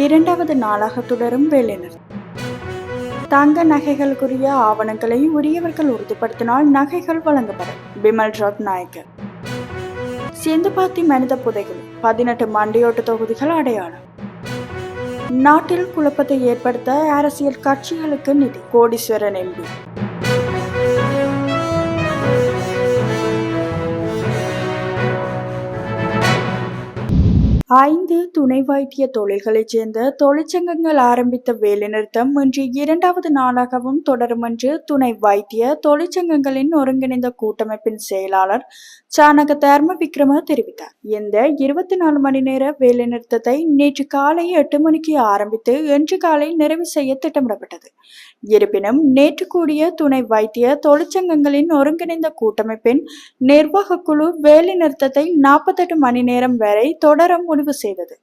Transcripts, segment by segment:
இரண்டாவது நாளாக தொடரும் வேலைநிறுத்தம் தங்க நகைகளுக்குரிய ஆவணங்களை உரியவர்கள் உறுதிப்படுத்தினால் நகைகள் வழங்கப்படும். பிமல் ரத்நாயக்க சிந்துபாத்தி மனித புதைகள் பதினெட்டு மண்டியோட்டு தொகுதிகள் அடையாளம். நாட்டில் குழப்பத்தை ஏற்படுத்த அரசியல் கட்சிகளுக்கு நிதி கோடீஸ்வரன் எம்பி. ஐந்து துணை வைத்திய தொழில்களைச் சேர்ந்த தொழிற்சங்கங்கள் ஆரம்பித்த வேலைநிறுத்தம் இன்று இரண்டாவது நாளாகவும் தொடரும் என்று துணை வைத்திய தொழிற்சங்கங்களின் ஒருங்கிணைந்த கூட்டமைப்பின் செயலாளர் சானக தர்ம விக்ரம தெரிவித்தார். இந்த இருபத்தி நாலு மணி நேர வேலைநிறுத்தத்தை நேற்று காலை எட்டு மணிக்கு ஆரம்பித்து இன்று காலை நிறைவு செய்ய திட்டமிடப்பட்டது. இருப்பினும் நேற்று கூடிய துணை வைத்திய தொழிற்சங்கங்களின் ஒருங்கிணைந்த கூட்டமைப்பின் நிர்வாக குழு வேலை நிறுத்தத்தை நாற்பத்தெட்டு மணி நேரம் வரை தொடர முடிவு செய்தது.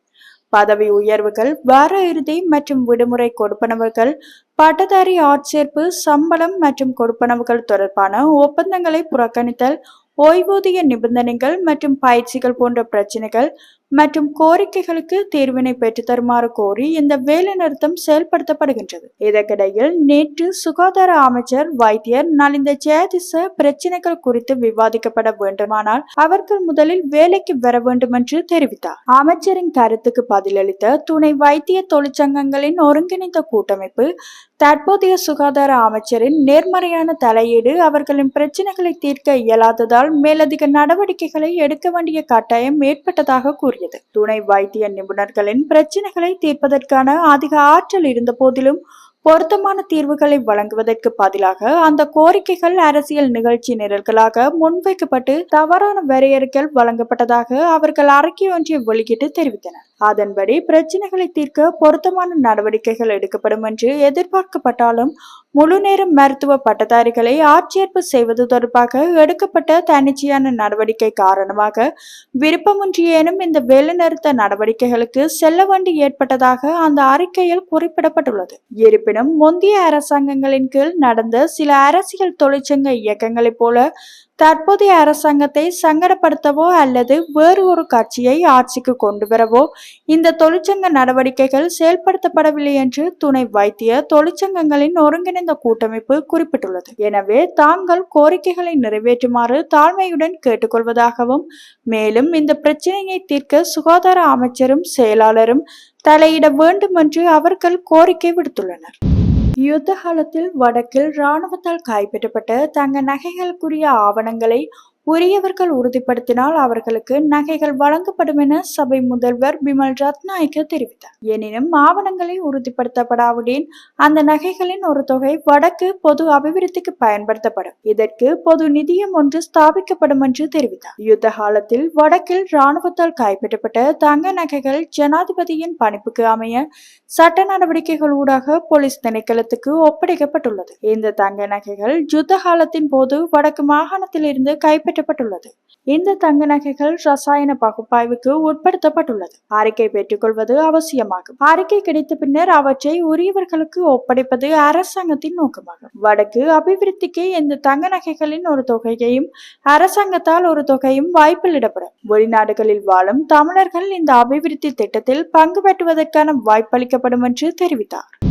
பதவி உயர்வுகள் வார இறுதி மற்றும் விடுமுறை கொடுப்பனவுகள் பட்டதாரி ஆட்சேர்ப்பு சம்பளம் மற்றும் கொடுப்பனவுகள் தொடர்பான ஒப்பந்தங்களை புறக்கணித்தல் ஓய்வூதிய நிபந்தனைகள் மற்றும் பயிற்சிகள் போன்ற பிரச்சனைகள் மற்றும் கோரிக்கைகளுக்கு தீர்வினை பெற்று தருமாறு கோரி இந்த வேலை நிறுத்தம் செயல்படுத்தப்படுகின்றது. இதற்கிடையில் நேற்று சுகாதார அமைச்சர் வைத்தியர் நலிந்த ஜெயதிச பிரச்சனைகள் குறித்து விவாதிக்கப்பட வேண்டுமானால் அவர்கள் முதலில் வேலைக்கு வர வேண்டும் என்று தெரிவித்தார். அமைச்சரின் கருத்துக்கு பதிலளித்த துணை வைத்திய தொழிற்சங்கங்களின் ஒருங்கிணைந்த கூட்டமைப்பு தற்போதைய சுகாதார அமைச்சரின் நேர்மறையான தலையீடு அவர்களின் பிரச்சனைகளை தீர்க்க இயலாததால் மேலதிக நடவடிக்கைகளை எடுக்க வேண்டிய கட்டாயம் ஏற்பட்டதாக கூறியது துணை வைத்திய நிபுணர்களின் பிரச்சனைகளை தீர்ப்பதற்கான அதிக ஆற்றல் இருந்த போதிலும் பொருத்தமான தீர்வுகளை வழங்குவதற்கு பதிலாக அந்த கோரிக்கைகள் அரசியல் நிகழ்ச்சி நிரல்களாக முன்வைக்கப்பட்டு தவறான வரையறைகள் வழங்கப்பட்டதாக அவர்கள் அறிக்கை ஒன்றை வெளியிட்டு தெரிவித்தனர். அதன்படி பிரச்சனைகளை தீர்க்க பொருத்தமான நடவடிக்கைகள் எடுக்கப்படும் என்று எதிர்பார்க்கப்பட்டாலும் முழுநேரம் மருத்துவ பட்டதாரிகளை ஆட்சேர்ப்பு செய்வது தொடர்பாக எடுக்கப்பட்ட தன்னிச்சையான நடவடிக்கை காரணமாக விருப்பமின்றியேனும் இந்த வேலைநிறுத்த நடவடிக்கைகளுக்கு செல்ல வேண்டி ஏற்பட்டதாக அந்த அறிக்கையில் குறிப்பிடப்பட்டுள்ளது. இருப்பினும் முந்தைய அரசாங்கங்களின் கீழ் நடந்த சில அரசியல் தொழிற்சங்க இயக்கங்களைப் போல தற்போதைய அரசாங்கத்தை சங்கடப்படுத்தவோ அல்லது வேறு ஒரு கட்சியை ஆட்சிக்கு கொண்டு வரவோ இந்த தொழிற்சங்க நடவடிக்கைகள் செயல்படுத்தப்படவில்லை என்று துணை வைத்திய தொழிற்சங்கங்களின் ஒருங்கிணைந்த கூட்டமைப்பு குறிப்பிட்டுள்ளது. எனவே தாங்கள் கோரிக்கைகளை நிறைவேற்றுமாறு தாழ்மையுடன் கேட்டுக்கொள்வதாகவும் மேலும் இந்த பிரச்சனையை தீர்க்க சுகாதார அமைச்சரும் செயலாளரும் தலையிட வேண்டும் என்று அவர்கள் கோரிக்கை விடுத்துள்ளனர். யுத்த காலத்தில் வடக்கில் இராணுவத்தால் கைப்பற்றப்பட்ட தங்க நகைகளுக்குரிய ஆவணங்களை உரியவர்கள் உறுதிப்படுத்தினால் அவர்களுக்கு நகைகள் வழங்கப்படும் என சபை முதல்வர் பிமல் ரத்நாயக்க தெரிவித்தார். எனினும் ஆவணங்களை உறுதிப்படுத்தப்படாவிடின் அந்த நகைகளின் ஒரு தொகை வடக்கு பொது அபிவிருத்திக்கு பயன்படுத்தப்படும். இதற்கு பொது நிதியம் ஒன்று ஸ்தாபிக்கப்படும் என்று தெரிவித்தார். யுத்த காலத்தில் வடக்கில் இராணுவத்தால் கைப்பற்றப்பட்ட தங்க நகைகள் ஜனாதிபதியின் பணிப்புக்கு அமைய சட்ட நடவடிக்கைகள் ஊடாக போலீஸ் திணைக்களத்துக்கு ஒப்படைக்கப்பட்டுள்ளது. இந்த தங்க நகைகள் யுத்த காலத்தின் போது வடக்கு மாகாணத்தில் இருந்து கைப்பற்றப்பட்டுள்ளது இந்த தங்க நகைகள் ரசாயன பகுப்பாய்வுக்கு உட்படுத்தப்பட்டுள்ளது. அறிக்கை பெற்றுக்கொள்வது அவசியமாகும். அறிக்கை கிடைத்த பின்னர் அவற்றை உரியவர்களுக்கு ஒப்படைப்பது அரசாங்கத்தின் நோக்கமாகும். வடக்கு அபிவிருத்திக்கு இந்த தங்க நகைகளின் ஒரு தொகையையும் அரசாங்கத்தால் ஒரு தொகையும் வாய்ப்பிலிடப்படும் வெளிநாடுகளில் வாழும் தமிழர்கள் இந்த அபிவிருத்தி திட்டத்தில் பங்கு பெற்றுவதற்கான வாய்ப்பளிக்கப்படும் என்று தெரிவித்தார்.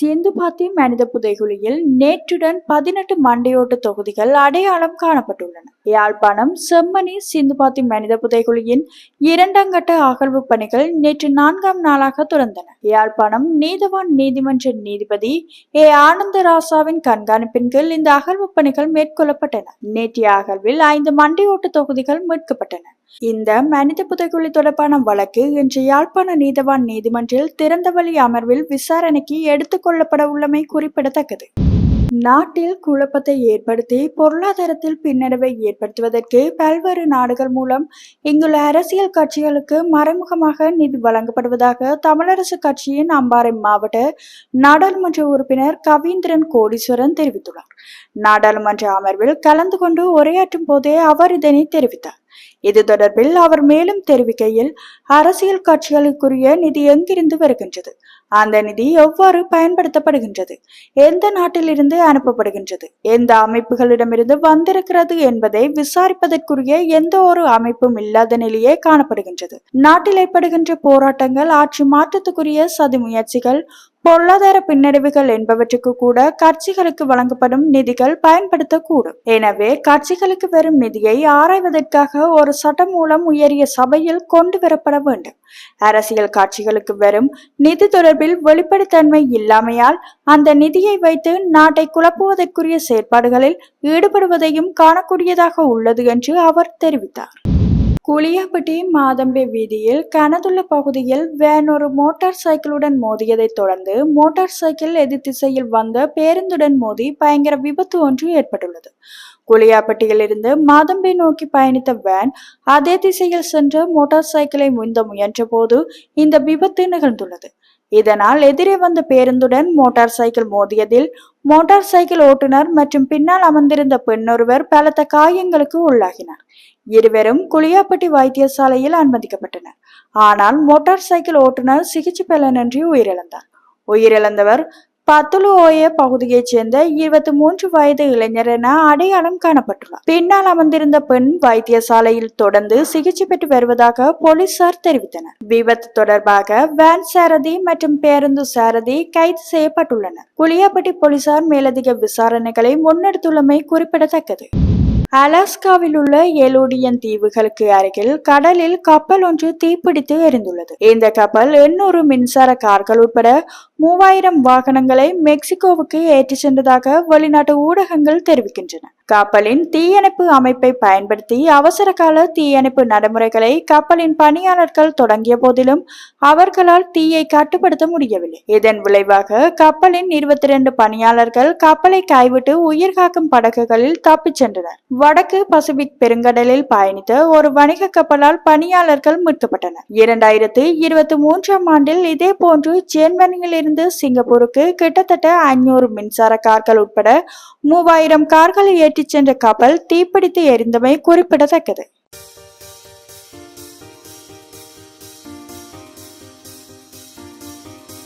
சிந்துபாத்தி மனித புதைகுழியில் நேற்றுடன் பதினெட்டு மண்டையோட்டு தொகுதிகள் அடையாளம் காணப்பட்டுள்ளன. யாழ்ப்பாணம் செம்மணி சிந்துபாத்தி மனித புதைகுழியின் இரண்டாம் கட்ட அகழ்வு பணிகள் நேற்று நான்காம் நாளாக தொடர்ந்தன. யாழ்ப்பாணம் நீதவான் நீதிமன்ற நீதிபதி ஏ. ஆனந்தராசாவின் கண்காணிப்பின் கீழ் இந்த அகழ்வு பணிகள் மேற்கொள்ளப்பட்டன. நேற்றைய அகழ்வில் ஐந்து மண்டையோட்டு தொகுதிகள் மீட்கப்பட்டன. இந்த மனித புதைகுழி தொடர்பான வழக்கு இன்று யாழ்ப்பாண நீதவான் நீதிமன்றில் திறந்தவழி அமர்வில் விசாரணைக்கு எடுத்துக் கொள்ளப்பட உள்ளமை குறிப்பிடத்தக்கது. நாட்டில் குழப்பத்தை ஏற்படுத்தி பொருளாதாரத்தில் பின்னடைவை ஏற்படுத்துவதற்கு பல்வேறு நாடுகள் மூலம் இங்குள்ள அரசியல் கட்சிகளுக்கு மறைமுகமாக நிதி வழங்கப்படுவதாக தமிழரசு கட்சியின் அம்பாறை மாவட்ட நாடாளுமன்ற உறுப்பினர் கவீந்திரன் கோடீஸ்வரன் தெரிவித்துள்ளார். நாடாளுமன்ற அமர்வில் கலந்து கொண்டு உரையாற்றும் போதே அவர் இதனை தெரிவித்தார். இது தொடர்பில் அவர் மேலும் தெரிவிக்கையில் அரசியல் கட்சிகளுக்குரிய நிதி எங்கிருந்து வருகின்றது? அந்த நிதி எவ்வாறு பயன்படுத்தப்படுகின்றது? எந்த நாட்டிலிருந்து அனுப்பப்படுகின்றது? எந்த அமைப்புகளிடமிருந்து வந்திருக்கிறது என்பதை விசாரிப்பதற்குரிய எந்த ஒரு அமைப்பும் இல்லாத நிலையே காணப்படுகின்றது. நாட்டில் ஏற்படுகின்ற போராட்டங்கள் ஆட்சி மாற்றத்துக்குரிய சதி முயற்சிகள் பொருளாதார பின்னடைவுகள் என்பவற்றுக்கு கூட கட்சிகளுக்கு வழங்கப்படும் நிதிகள் பயன்படுத்தக்கூடும். எனவே கட்சிகளுக்கு வரும் நிதியை ஆராய்வதற்காக ஒரு சட்டம் மூலம் உயரிய சபையில் கொண்டு வரப்பட வேண்டும். அரசியல் கட்சிகளுக்கு வரும் நிதி தொடர்பில் வெளிப்படைத்தன்மை இல்லாமையால் அந்த நிதியை வைத்து நாட்டை குழப்புவதற்குரிய செயற்பாடுகளில் ஈடுபடுவதையும் காணக்கூடியதாக உள்ளது என்று அவர் தெரிவித்தார். குளியாப்பட்டி மாதம்பி வீதியில் கனதுள்ள பகுதியில் வேன் ஒரு மோட்டார் சைக்கிளுடன் மோதியதைத் தொடர்ந்து மோட்டார் சைக்கிள் எதிர் திசையில் வந்த பேருந்துடன் மோதி பயங்கர விபத்து ஒன்று ஏற்பட்டுள்ளது. குளியாப்பட்டியில் இருந்து மாதம்பை நோக்கி பயணித்த வேன் அதே திசையில் சென்று மோட்டார் சைக்கிளை முந்த முயன்ற போது இந்த விபத்து நிகழ்ந்துள்ளது. இதனால் எதிரே வந்த பேருந்துடன் மோட்டார் சைக்கிள் மோதியதில் மோட்டார் சைக்கிள் ஓட்டுநர் மற்றும் பின்னால் அமர்ந்திருந்த பெண்ணொருவர் பலத்த காயங்களுக்கு உள்ளாகினார். இருவரும் குளியாப்பட்டி வைத்தியசாலையில் அனுமதிக்கப்பட்டனர். ஆனால் மோட்டார் சைக்கிள் ஓட்டுநர் சிகிச்சை பலனின்றி உயிரிழந்தார். உயிரிழந்தவர் பத்துலு ஓய பகுதியைச் சேர்ந்த இருபத்தி மூன்று வயது இளைஞர் என அடையாளம் காணப்பட்டுள்ளார். பின்னால் அமர்ந்திருந்த பெண் வைத்தியசாலையில் தொடர்ந்து சிகிச்சை பெற்று வருவதாக போலீசார் தெரிவித்தனர். விபத்து தொடர்பாக வேன் சாரதி மற்றும் பேருந்து சாரதி கைது செய்யப்பட்டுள்ளனர். குளியாப்பட்டி போலீசார் மேலதிக விசாரணைகளை முன்னெடுத்துள்ளமை குறிப்பிடத்தக்கது. அலாஸ்காவில் உள்ள எலோடியன் தீவுகளுக்கு அருகில் கடலில் கப்பல் ஒன்று தீப்பிடித்து எரிந்துள்ளது. இந்த கப்பல் எண்ணூறு மின்சார கார்கள் உட்பட மூவாயிரம் வாகனங்களை மெக்சிகோவுக்கு ஏற்றி சென்றதாக வெளிநாட்டு ஊடகங்கள் தெரிவிக்கின்றன. கப்பலின் தீயணைப்பு அமைப்பை பயன்படுத்தி அவசர கால தீயணைப்பு நடைமுறைகளை கப்பலின் பணியாளர்கள் தொடங்கிய போதிலும் அவர்களால் தீயை கட்டுப்படுத்த முடியவில்லை. இதன் விளைவாக கப்பலின் இருபத்தி இரண்டு பணியாளர்கள் கப்பலை கைவிட்டு உயிர்காக்கும் படகுகளில் தப்பிச் சென்றனர். வடக்கு பசிபிக் பெருங்கடலில் பயணித்த ஒரு வணிக கப்பலால் பணியாளர்கள் மீட்கப்பட்டனர். இரண்டாயிரத்து இருபத்தி மூன்றாம் ஆண்டில் இதே போன்று ஜெர்மனியில் இருந்து சிங்கப்பூருக்கு கிட்டத்தட்ட ஐநூறு மின்சார கார்கள் உட்பட மூவாயிரம் கார்களை ஏற்றிச் சென்ற கப்பல் தீப்பிடித்து எரிந்தமை குறிப்பிடத்தக்கது.